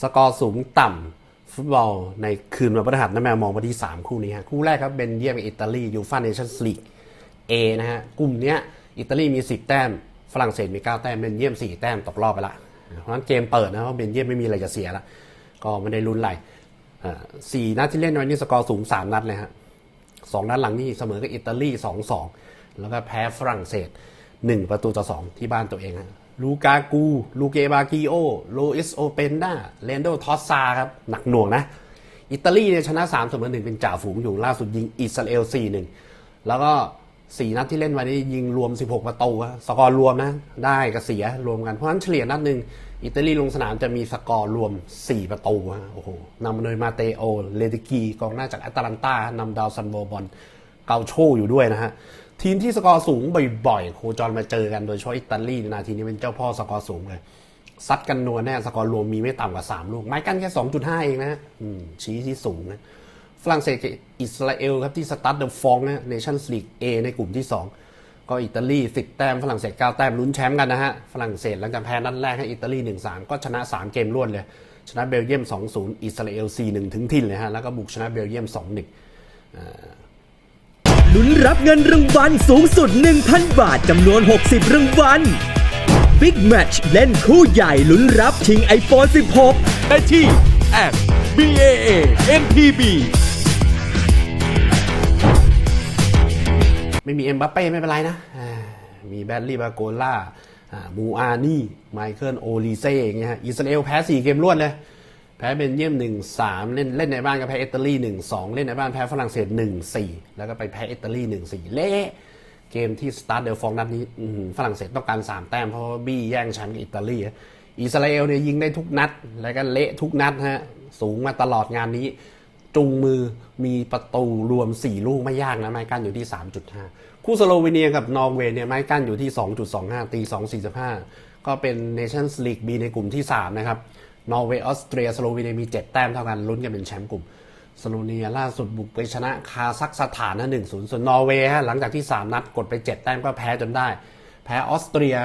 สกอร์สูงต่ำฟุตบอลในคืนวันพฤหัสน้ำแมวมองมาที่ 3 คู่นี้ฮะคู่แรกครับเบนเยียมอิตาลียูฟ่าเนชั่นส์ลีก A นะฮะกลุ่มเนี้ยอิตาลีมี 10 แต้ม ฝรั่งเศสมี 9 แต้มเบนเยียม 4 แต้มตกรอบไปละเพราะฉะนั้นเกมเปิดนะเพราะเบนเยียมไม่มีอะไรจะเสียละก็ไม่ได้ลุ้นอะไรอ่าสี่นัดที่เล่นวันนี้สกอร์สูง 3 นัดเลยฮะสองนัดหลังนี่เสมอกับอิตาลีสองสองแล้วก็แพ้ฝรั่งเศสหนึ่งประตูต่อสองที่บ้านตัวเองฮะ ลูกากูลูเกบากิโอโลอิสโอเปนดาเลนโดทอสซาครับ หนักหน่วงนะ อิตาลีเนี่ยชนะ3เสมอหนึ่งเป็นจ่าฝูงอยู่ล่าสุดยิงอิสราเอล 4-1 แล้วก็ 4 นัดที่เล่นวันนี้ยิงรวม 16 ประตูฮะสกอร์รวมนะ ได้กับเสียรวมกัน เพราะฉะนั้นเฉลี่ยนัดหนึ่งอิตาลีลงสนามจะมีสกอร์รวม 4 ประตูฮะโอ้โหนำโดยมาเตโอเลดิกีกองหน้าจากแอตแลนตานำดาวซันโบบอลเกาโชอยู่ด้วยนะฮะ ทีมที่สกอร์สูงบ่อยๆ โคจรมาเจอกันโดยเฉพาะอิตาลีนาทีนี้เป็นเจ้าพ่อสกอร์สูงเลยซัดกันนัวแน่สกอร์รวมมีไม่ต่ำกว่า 3 ลูกไม้กันแค่ 2.5 เองนะฮะอืมชี้ที่สูงนะฝรั่งเศสกับอิสราเอลครับที่สตาร์ทเดอะฟองนะเนชั่นสลีก A ในกลุ่มที่ 2 ก็อิตาลี 10 แต้มฝรั่งเศส 9 แต้มลุ้นแชมป์กันนะฮะฝรั่งเศสหลังจากแพ้นัดแรกให้อิตาลี 1-3 ก็ชนะ 3 เกมรวดเลย ชนะเบลเยียม 2-0 อิสราเอล 4-1 ถึงถิ่นเลยฮะแล้วก็บุกชนะเบลเยียม 2-1 ลุ้นรับเงินรางวัลสูงสุด 1,000 บาทจำนวน 60 รางวัล Big Match เล่นคู่ใหญ่ลุ้นรับชิง iPhone 16 ได้ที่ at BAA NTB ไม่มีเอ็มบัปเป้ไม่เป็นไรนะอ่ามีแบดลี่บาโกล่าอ่ามูอานี่ ไมเคิลโอลีเซ่อย่างเงี้ยฮะอิสราเอลแพ้ 4 เกมรวดเลย แพ้เบนเยียม 1-3 เล่นเล่นในบ้านก็แพ้อิตาลี 1-2 เล่นในบ้านแพ้ฝรั่งเศส 1-4 แล้วก็ไปแพ้อิตาลี 1-4 เละเกมที่สตาร์ทเดลฟองนัดนี้ฝรั่งเศสต้องการ 3 แต้มเพราะว่าบี้แย่งแชมป์กับอิตาลี อิสราเอลเนี่ยยิงได้ทุกนัด แล้วก็เละทุกนัดฮะสูงมาตลอดงานนี้ จุงมือมีประตูรวม 4 ลูกไม่ยากนะไม้กั้นอยู่ที่ 3.5 คู่สโลวีเนียกับนอร์เวย์เนี่ยไม้กั้นอยู่ที่ 2.25 ตี 2.45 ก็เป็นเนชั่นส์ลีก B ในกลุ่มที่ 3 นะครับ นอร์เวย์ออสเตรียสโลวีเนียมี 7 แต้มเท่ากันลุ้นกันเป็นแชมป์กลุ่มสโลวีเนียล่าสุดบุกไปชนะคาซัคสถานนะ1-0ส่วนนอร์เวย์ฮะหลังจากที่ 3 นัดกดไป 7 แต้มก็แพ้จนได้ แพ้ออสเตรีย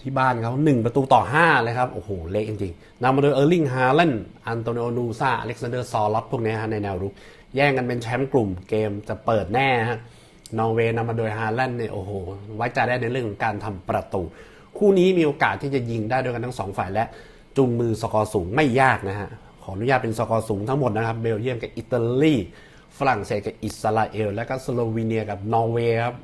ที่บ้านเขาหนึ่งประตูต่อ 5 เลยครับ โอ้โห เละจริงๆนำมาโดยเออร์ลิงฮาแลนอันโตนิโอนูซาอเล็กซานเดอร์ซอลอตพวกนี้ฮะในแนวรุก แย่งกันเป็นแชมป์กลุ่มเกมจะเปิดแน่ฮะนอร์เวย์นำมาโดยฮาแลนเนี่ยโอ้โห ไว้ใจได้ในเรื่องของการทำประตู คู่นี้มีโอกาสที่จะยิงได้ด้วยกันทั้งสองฝ่ายและ จุงมือสกอร์สูงไม่ยากนะฮะ ขออนุญาตเป็นสกอร์สูงทั้งหมดนะครับ เบลเยียมกับอิตาลี ฝรั่งเศสกับอิสราเอล และก็สโลวีเนียกับนอร์เวย์ครับ